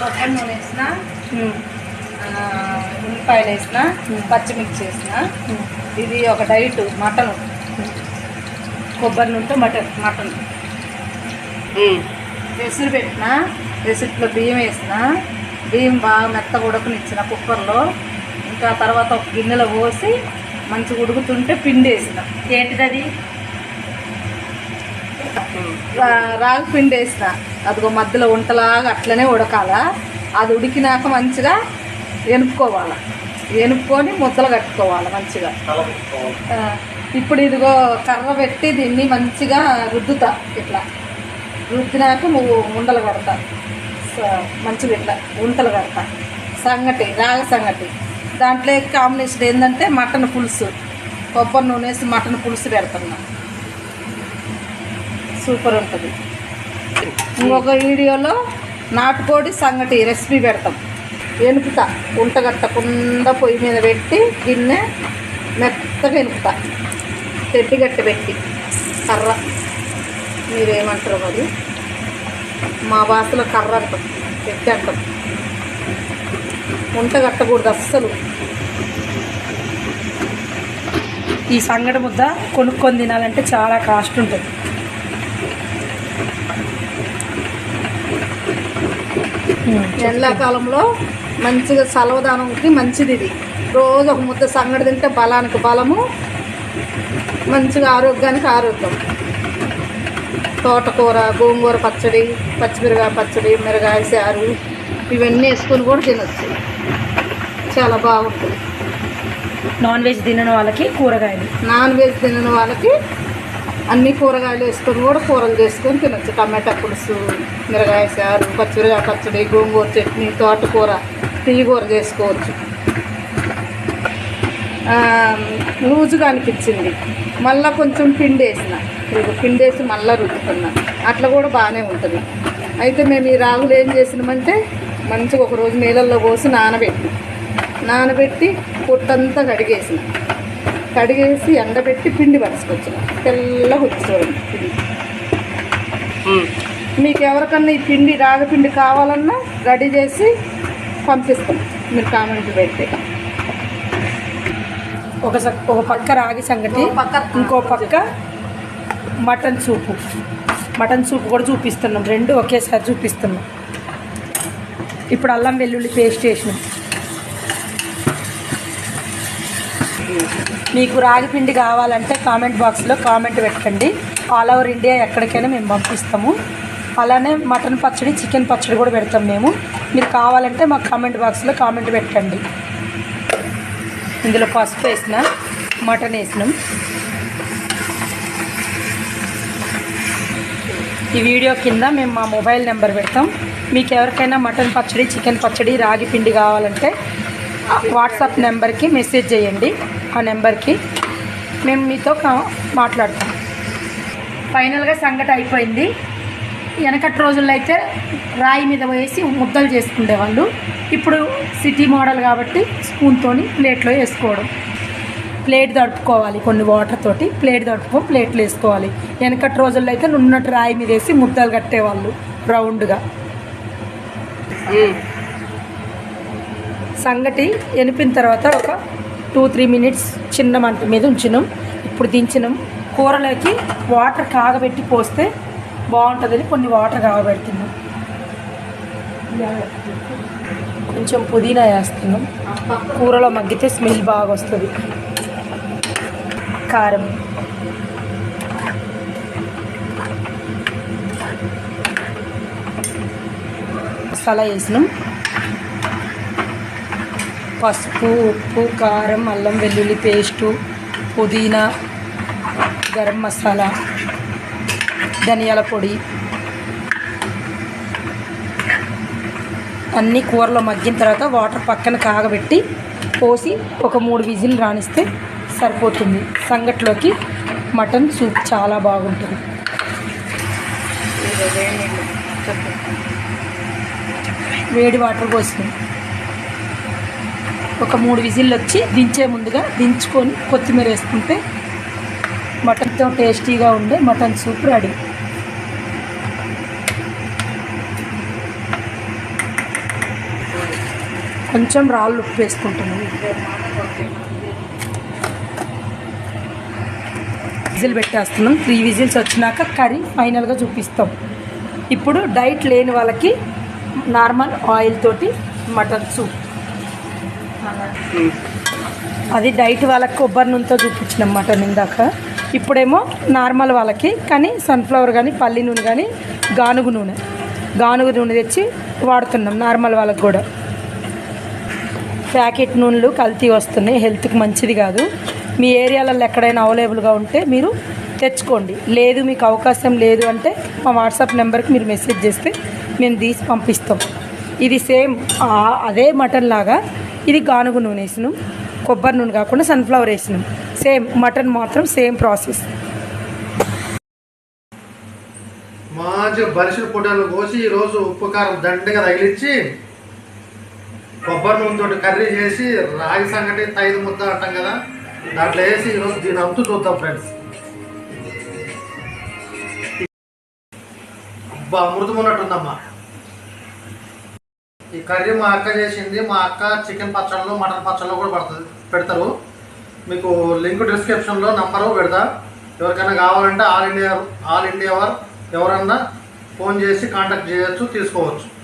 కొబ్బరి నూనె వేసిన ఉల్లిపాయలు వేసిన పచ్చిమిర్చి వేసిన. ఇది ఒక డైట్ మటన్. కొబ్బరి నూనెతో మటన్ మటన్. ఎసురు పెట్టిన ఎసురులో బియ్యం వేసిన. బియ్యం బాగా మెత్తగా ఉడకనిచ్చిన కుక్కర్లో. ఇంకా తర్వాత ఒక గిన్నెలో పోసి మంచిగా ఉడుకుతుంటే పిండి వేసిన. ఏంటిది అది రాగి పిండి వేసిన అదిగో మధ్యలో ఉంటలాగా అట్లనే ఉడకాల. అది ఉడికినాక మంచిగా ఎనుపుకోవాలి ఎనుపుకొని ముద్దలు కట్టుకోవాలి మంచిగా. ఇప్పుడు ఇదిగో కర్ర పెట్టి దీన్ని మంచిగా రుద్దుతా ఇట్లా. రుద్దినాక నువ్వు ఉండలు కడతా. మంచిగా ఇట్లా ఉంటలు కడతా. సంగటి రాగ సంగటి. దాంట్లో కాంబినేషన్ ఏంటంటే మటన్ పులుసు. కొబ్బరి నూనె వేసి మటన్ పులుసు పెడుతున్నా సూపర్ ఉంటుంది. ఇంకొక వీడియోలో నాటుకోడి సంగటి రెసిపీ పెడతాం. ఎనుపుతా ఉంటగట్టకుండా పొయ్యి మీద పెట్టి గిన్నె మెత్తగా ఎనుపుతా తెడ్డి గట్ట పెట్టి. కర్ర. మీరేమంటారు మరి? మా భాషలో కర్ర అంటాం తెడ్డి అంటాం. ఉంట కట్టకూడదు అస్సలు. ఈ సంగటి ముద్ద కొనుక్కొని తినాలంటే చాలా కాస్ట్ ఉంటుంది. ఎండాకాలంలో మంచిగా చలవదానంకి మంచిది ఇది. రోజు ఒక ముద్ద సంగడి తింటే బలానికి బలము మంచిగా ఆరోగ్యానికి ఆరోగ్యం. తోటకూర గోంగూర పచ్చడి పచ్చిమిరకాయ పచ్చడి మిరగాయ చారు ఇవన్నీ వేసుకొని కూడా తినొచ్చు. చాలా బాగుంటుంది. నాన్ వెజ్ తినని వాళ్ళకి కూరగాయలు. నాన్ వెజ్ తినని వాళ్ళకి అన్ని కూరగాయలు వేసుకొని కూడా కూరలు చేసుకొని తినొచ్చు. టమాటా పులుసు మిరగాయ చారు పచ్చిమిరగా పచ్చడి గోంగూర చట్నీ తోటకూర తీగూర చేసుకోవచ్చు. లూజుగా అనిపించింది. మళ్ళీ కొంచెం పిండి వేసిన. పిండి వేసి మళ్ళీ రుద్దుకున్నా అట్లా కూడా బాగానే ఉంటుంది. అయితే మేము ఈ రాగులు ఏం చేసినామంటే మంచిగా ఒక రోజు నీళ్ళల్లో పోసి నానబెట్టి నానబెట్టి పొట్టంతా కడిగేసినాం. కడిగేసి ఎండబెట్టి పిండి పరుచుకొచ్చిన తెల్లగా వచ్చేవాడి పిండి. మీకు ఎవరికన్నా ఈ పిండి రాగపిండి కావాలన్నా రెడీ చేసి పంపిస్తాం. మీరు కామెంట్ పెడితే. ఒక ఒక పక్క రాగి సంగటి పక్క ఇంకో పక్క మటన్ సూపు. మటన్ సూప్ కూడా చూపిస్తున్నాం. రెండు ఒకేసారి చూపిస్తున్నాం. ఇప్పుడు అల్లం వెల్లుల్లి పేస్ట్ వేసినాం. మీకు రాగి పిండి కావాలంటే కామెంట్ బాక్స్లో కామెంట్ పెట్టండి. ఆల్ ఓవర్ ఇండియా ఎక్కడికైనా మేము పంపిస్తాము. అలానే మటన్ పచ్చడి చికెన్ పచ్చడి కూడా పెడతాం మేము. మీరు కావాలంటే మాకు కామెంట్ బాక్స్లో కామెంట్ పెట్టండి. ఇందులో పసుపు వేసిన మటన్ వేసినాం. ఈ వీడియో కింద మేము మా మొబైల్ నెంబర్ పెడతాం. మీకు ఎవరికైనా మటన్ పచ్చడి చికెన్ పచ్చడి రాగి పిండి కావాలంటే వాట్సాప్ నెంబర్కి మెసేజ్ చేయండి. ఆ నెంబర్కి మేము మీతో మాట్లాడతాం. ఫైనల్గా సంగటి అయిపోయింది. వెనకటి రోజుల్లో అయితే రాయి మీద వేసి ముద్దలు చేసుకునేవాళ్ళు. ఇప్పుడు సిటీ మోడల్ కాబట్టి స్పూన్తోని ప్లేట్లో వేసుకోవడం. ప్లేట్ తడుపుకోవాలి కొన్ని వాటర్ తోటి. ప్లేట్ తడుపుకొని ప్లేట్లు వేసుకోవాలి. వెనకటి రోజుల్లో అయితే నున్నటి రాయి మీద వేసి ముద్దలు కట్టేవాళ్ళు రౌండ్గా. సంగటి ఎనిపిన తర్వాత ఒక టూ త్రీ మినిట్స్ చిన్న మంట మీద ఉంచినాం. ఇప్పుడు దించినాం. కూరలోకి వాటర్ కాగబెట్టి పోస్తే బాగుంటుందని కొన్ని వాటర్ కాగబెడుతున్నాం. కొంచెం పుదీనా వేస్తున్నాం. కూరలో మగ్గితే స్మెల్ బాగా వస్తుంది. కారం. మసాలా వేసినాం. పసుపు ఉప్పు కారం అల్లం వెల్లుల్లి పేస్టు పుదీనా గరం మసాలా ధనియాల పొడి. అన్నీ కూరలో మగ్గిన తర్వాత వాటర్ పక్కన కాగబెట్టి పోసి ఒక మూడు విజిల్ రాణిస్తే సరిపోతుంది. సంగట్లోకి మటన్ సూప్ చాలా బాగుంటుంది. వేడి వాటర్ పోస్తుంది. ఒక మూడు విజిల్లు వచ్చి దించే ముందుగా దించుకొని కొత్తిమీర వేసుకుంటే మటన్తో టేస్టీగా ఉండే మటన్ సూప్ రెడీ. కొంచెం రాళ్ళు ఉప్పు వేసుకుంటున్నాను విజిల్ పెట్టేస్తున్నాం. త్రీ విజిల్స్ వచ్చినాక కర్రీ ఫైనల్గా చూపిస్తాం. ఇప్పుడు డైట్ లేని వాళ్ళకి నార్మల్ ఆయిల్ తోటి మటన్ సూప్. అది డైట్ వాళ్ళకి కొబ్బరి నూనెతో చూపించినాం మటన్ ఇందాక ఇప్పుడేమో నార్మల్ వాళ్ళకి కానీ సన్ఫ్లవర్ కానీ పల్లి నూనె కానీ గానుగు నూనె. గానుగు నూనె తెచ్చి వాడుతున్నాం నార్మల్ వాళ్ళకి కూడా. ప్యాకెట్ నూనెలు కల్తీ వస్తున్నాయి హెల్త్కి మంచిది కాదు. మీ ఏరియాలలో ఎక్కడైనా అవైలబుల్గా ఉంటే మీరు తెచ్చుకోండి. లేదు మీకు అవకాశం లేదు అంటే మా వాట్సాప్ నెంబర్కి మీరు మెసేజ్ చేస్తే మేము తీసి పంపిస్తాం. ఇది సేమ్ అదే మటన్ లాగా ఇది గానుగు నూనె వేసినాం కొబ్బరి నూనె కాకుండా సన్ఫ్లవర్ వేసినాం. సేమ్ మటన్ మాత్రం సేమ్ ప్రాసెస్ మంచిగా బరిసిన పొటాలు కోసి ఈరోజు ఉప్పు కారం దండగా తగిలించి కొబ్బరి నూనెతో కర్రీ చేసి రాగి సంగటి తైదు ముద్ద అంటాం కదా దాంట్లో వేసి ఈరోజు దీని అంతు చూద్దాం ఫ్రెండ్స్ అబ్బా అమృతం ఉన్నట్టుందమ్మా. ఈ కర్రీ మా అక్క చేసింది. మా అక్క చికెన్ పచ్చళ్ళు మటన్ పచ్చళ్ళు కూడా పడుతుంది. పెడతారు. మీకు లింక్ డిస్క్రిప్షన్లో నంబరు పెడతా. ఎవరికైనా కావాలంటే ఆల్ ఇండియా ఆల్ ఇండియా వారు ఎవరన్నా ఫోన్ చేసి కాంటాక్ట్ చేయొచ్చు తీసుకోవచ్చు.